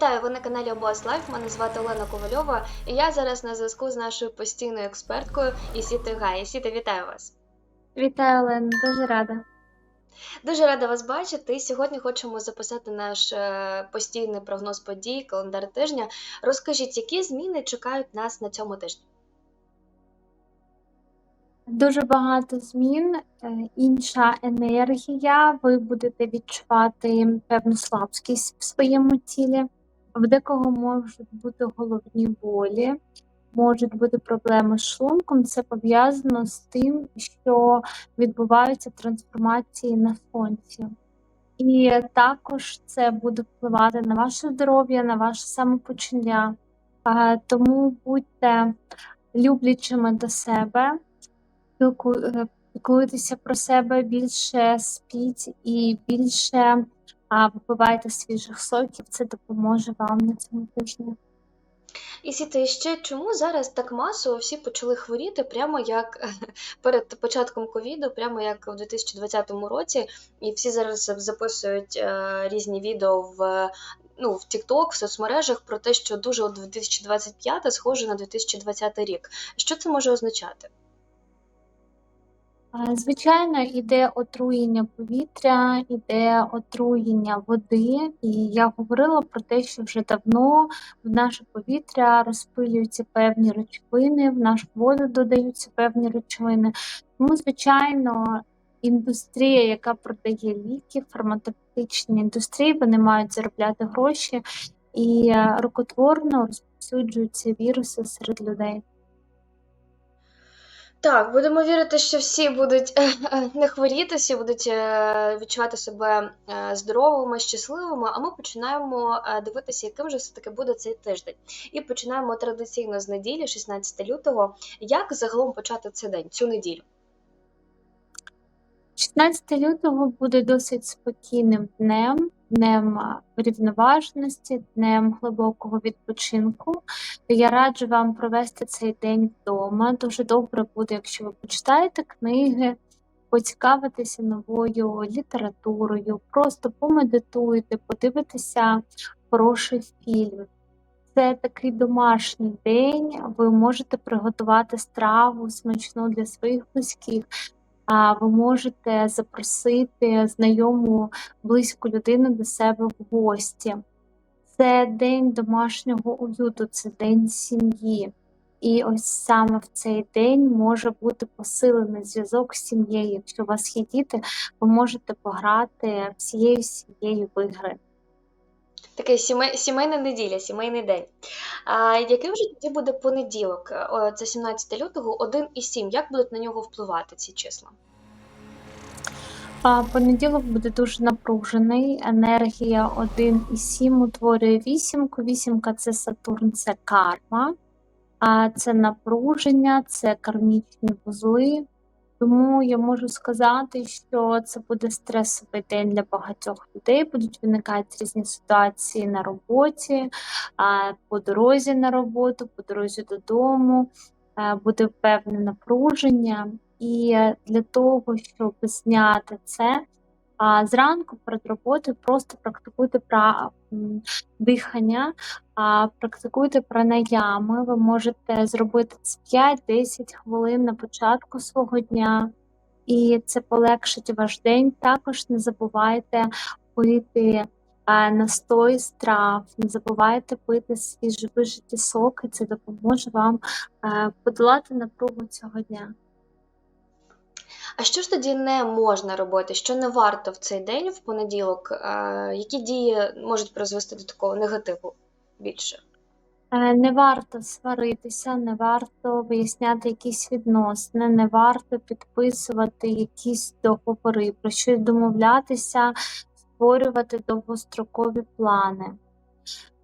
Вітаю, ви на каналі Обос Лайф. Мене звати Олена Ковальова, і я зараз на зв'язку з нашою постійною експерткою Ісіти Гай. Ісіта, вітаю вас. Вітаю, Олена, дуже рада. Дуже рада вас бачити. Сьогодні хочемо записати наш е, постійний прогноз подій, календар тижня. Розкажіть, які зміни чекають нас на цьому тижні? Дуже багато змін, е, інша енергія. Ви будете відчувати певну слабкість в своєму тілі. В декого можуть бути головні болі, можуть бути проблеми з шлунком. Це пов'язано з тим, що відбуваються трансформації на сонці. І також це буде впливати на ваше здоров'я, на ваше самопочуття. Тому будьте люблячими до себе, е, піклуйтеся про себе, більше спіть і більше а, випивайте свіжих соків. Це допоможе вам на цьому тижні. І ще чому зараз так масово всі почали хворіти, прямо як перед початком ковіду, прямо як у 2020 році, і всі зараз записують е, різні відео в. Ну, в TikTok, в соцмережах про те, що дуже от 2025 схоже на 2020 рік. Що це може означати? Звичайно, іде отруєння повітря, іде отруєння води, і я говорила про те, що вже давно в наше повітря розпилюються певні речовини, в нашу воду додаються певні речовини. Тому, звичайно, індустрія, яка продає ліки, фармацевтичні індустрії, вони мають заробляти гроші і е, рукотворно розповсюджуються віруси серед людей. Так, будемо вірити, що всі будуть не хворіти, всі будуть е, відчувати себе е, здоровими, щасливими. А ми починаємо е, дивитися, яким же все-таки буде цей тиждень. І починаємо традиційно з неділі, 16 лютого. Як загалом почати цей день, цю неділю? 16 лютого буде досить спокійним днем, днем рівноважності, днем глибокого відпочинку. Я раджу вам провести цей день вдома. Дуже добре буде, якщо ви почитаєте книги, поцікавитеся новою літературою, просто помедитуйте, подивитеся хороший фільм. Це такий домашній день. Ви можете приготувати страву смачну для своїх близьких. А ви можете запросити знайому близьку людину до себе в гості. Це день домашнього уюту, це день сім'ї. І ось саме в цей день може бути посилений зв'язок з сім'єю. Якщо у вас є діти, ви можете пограти всією сім'єю в ігри. Такий сімей, сімейна неділя, сімейний день. А яким же тоді буде понеділок? Це 17 лютого, 1 і 7. Як будуть на нього впливати ці числа? А понеділок буде дуже напружений. Енергія 1 і 7 утворює вісімку. Вісімка це Сатурн, це карма, а це напруження, це кармічні вузли. Тому я можу сказати, що це буде стресовий день для багатьох людей. Будуть виникати різні ситуації на роботі, по дорозі на роботу, по дорозі додому. Буде певне напруження. І для того, щоб зняти це, а зранку перед роботою просто практикуйте пра- м, дихання, а практикуйте пранаями. Ви можете зробити це 5-10 хвилин на початку свого дня, і це полегшить ваш день. Також не забувайте пити настой з трав, не забувайте пити свіжі вижиті соки. Це допоможе вам е, подолати напругу цього дня. А що ж тоді не можна робити? Що не варто в цей день, в понеділок? Е, Які дії можуть призвести до такого негативу більше? Е, Не варто сваритися, не варто виясняти якісь відносини, не варто підписувати якісь договори, про щось домовлятися, створювати довгострокові плани.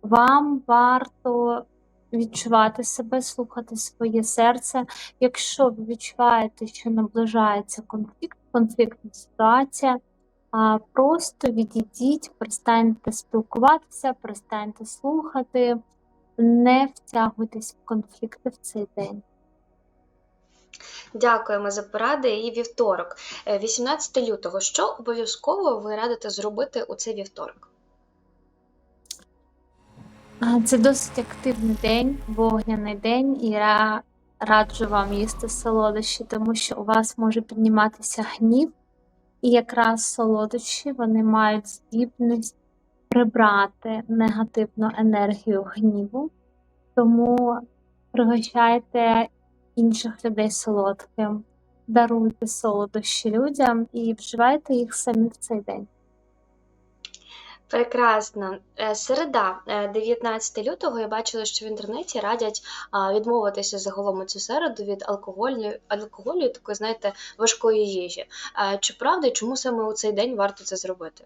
Вам варто відчувати себе, слухати своє серце. Якщо ви відчуваєте, що наближається конфлікт, конфліктна ситуація, просто відійдіть, перестаньте спілкуватися, перестаньте слухати, не втягуйтесь в конфлікти в цей день. Дякуємо за поради. І вівторок, Е, 18 лютого. Що обов'язково ви радите зробити у цей вівторок? Це досить активний день, вогняний день, і я раджу вам їсти солодощі, тому що у вас може підніматися гнів, і якраз солодощі вони мають здібність прибрати негативну енергію гніву, тому пригощайте інших людей солодким, даруйте солодощі людям і вживайте їх самі в цей день. Прекрасно. Е, Середа, е, 19 лютого, я бачила, що в інтернеті радять відмовитися загалом у цю середу від алкоголю, алкоголю такої, знаєте, важкої їжі. Е, Чи правда і чому саме у цей день варто це зробити?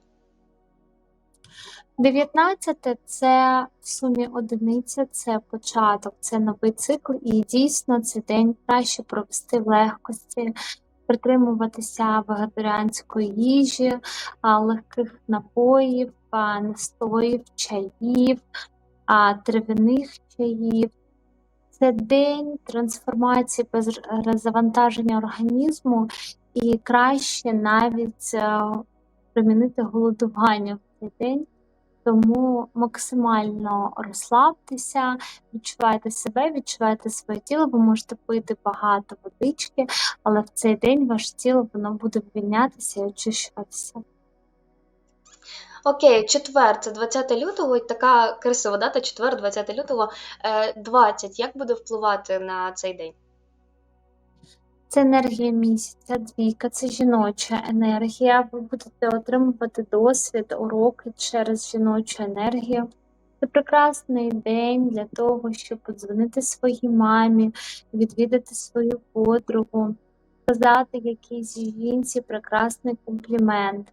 19 це в сумі одиниця, це початок, це новий цикл, і дійсно цей день краще провести в легкості, притримуватися вегетаріанської їжі, легких напоїв, настоїв, чаїв, трав'яних чаїв. Це день трансформації без завантаження організму, і краще навіть е, примінити голодування в цей день. Тому максимально розслабтеся, відчувайте себе, відчувайте своє тіло. Ви можете пити багато водички, але в цей день ваше тіло воно буде вивільнятися і очищуватися. Окей, четвер, це 20 лютого, і така красива дата, четвер, 20 лютого, е, 20. Як буде впливати на цей день? Це енергія місяця, двійка, це жіноча енергія. Ви будете отримувати досвід, уроки через жіночу енергію. Це прекрасний день для того, щоб подзвонити своїй мамі, відвідати свою подругу, сказати якійсь жінці прекрасний комплімент.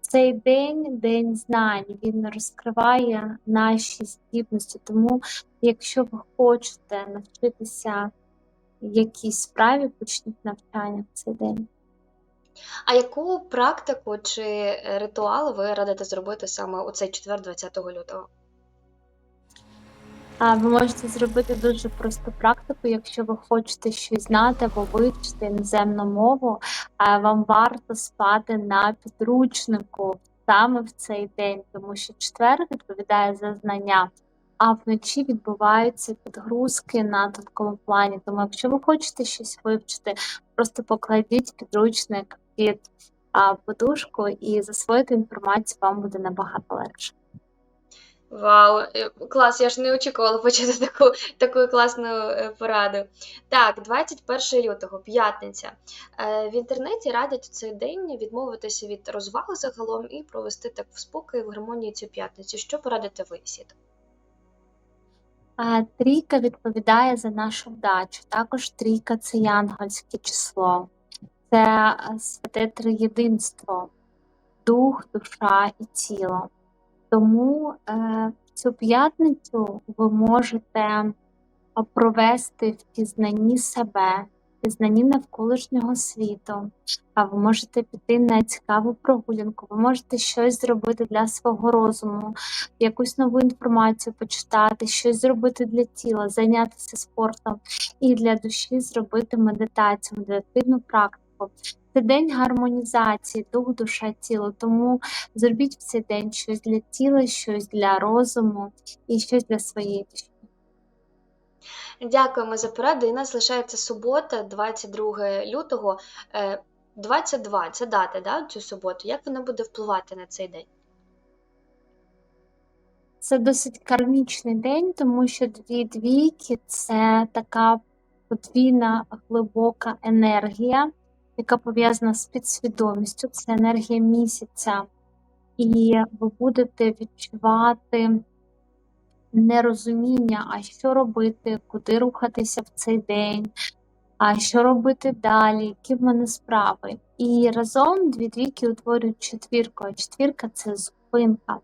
Цей день день знань, він розкриває наші здібності. Тому, якщо ви хочете навчитися якійсь справі, почніть навчання в цей день. А яку практику чи ритуал ви радите зробити саме у цей четвер, 20 лютого? А ви можете зробити дуже просту практику, якщо ви хочете щось знати або вивчити іноземну мову, а вам варто спати на підручнику саме в цей день, тому що четвер відповідає за знання, а вночі відбуваються підгрузки на такому плані. Тому, якщо ви хочете щось вивчити, просто покладіть підручник під а, подушку і засвоїти інформацію вам буде набагато легше. Вау, е, клас, я ж не очікувала почути таку, таку класну е, пораду. Так, 21 лютого, п'ятниця. Е, В інтернеті радять у цей день відмовитися від розваг загалом і провести так в спокій, в гармонії цю п'ятницю. Що порадите ви, Сіта? Трійка відповідає за нашу вдачу. Також трійка це янгольське число, це а, святе триєдинство, дух, душа і тіло. Тому е, цю п'ятницю ви можете провести в пізнанні себе, пізнанні навколишнього світу. А ви можете піти на цікаву прогулянку, ви можете щось зробити для свого розуму, якусь нову інформацію почитати, щось зробити для тіла, зайнятися спортом і для душі зробити медитацію, медитативну практику. Це день гармонізації, дух, душа, тіло. Тому зробіть в цей день щось для тіла, щось для розуму і щось для своєї душі. Дякуємо за пораду. І нас лишається субота, 22 лютого. Е, 22 це дата, да, цю суботу. Як вона буде впливати на цей день? Це досить кармічний день, тому що дві двійки це така подвійна глибока енергія, яка пов'язана з підсвідомістю. Це енергія місяця. І ви будете відчувати нерозуміння, а що робити, куди рухатися в цей день, а що робити далі, які в мене справи. І разом дві двійки утворюють четвірку, а четвірка це зупинка.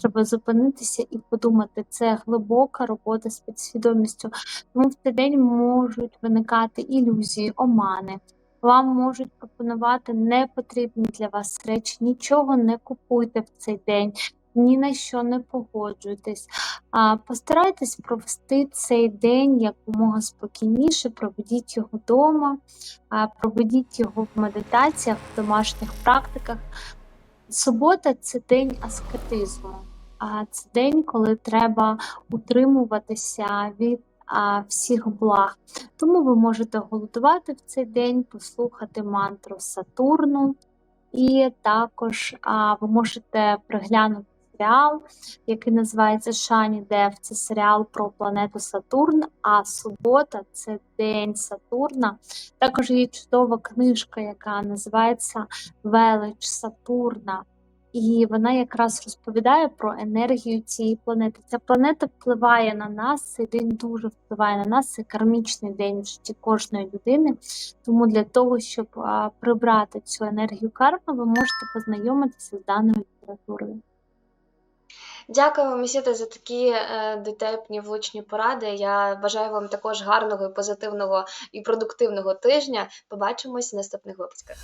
Треба зупинитися і подумати. Це глибока робота з підсвідомістю. Тому в цей день можуть виникати ілюзії, омани. Вам можуть пропонувати непотрібні для вас речі, нічого не купуйте в цей день, ні на що не погоджуйтесь. А постарайтесь провести цей день якомога спокійніше, проведіть його вдома, проведіть його в медитаціях, в домашніх практиках. Субота це день аскетизму. це день, коли треба утримуватися від всіх благ. Тому ви можете голодувати в цей день, послухати мантру Сатурну, і також ви можете приглянути серіал, який називається Шані Дев. Це серіал про планету Сатурн. А субота це день Сатурна. Також є чудова книжка, яка називається Велич Сатурна. І вона якраз розповідає про енергію цієї планети. Ця планета впливає на нас, цей день дуже впливає на нас. Це кармічний день в житті кожної людини. Тому для того, щоб прибрати цю енергію карми, ви можете познайомитися з даною літературою. Дякую вам, Місіте, за такі е, дотепні влучні поради. Я бажаю вам також гарного і позитивного і продуктивного тижня. Побачимось в наступних випусках.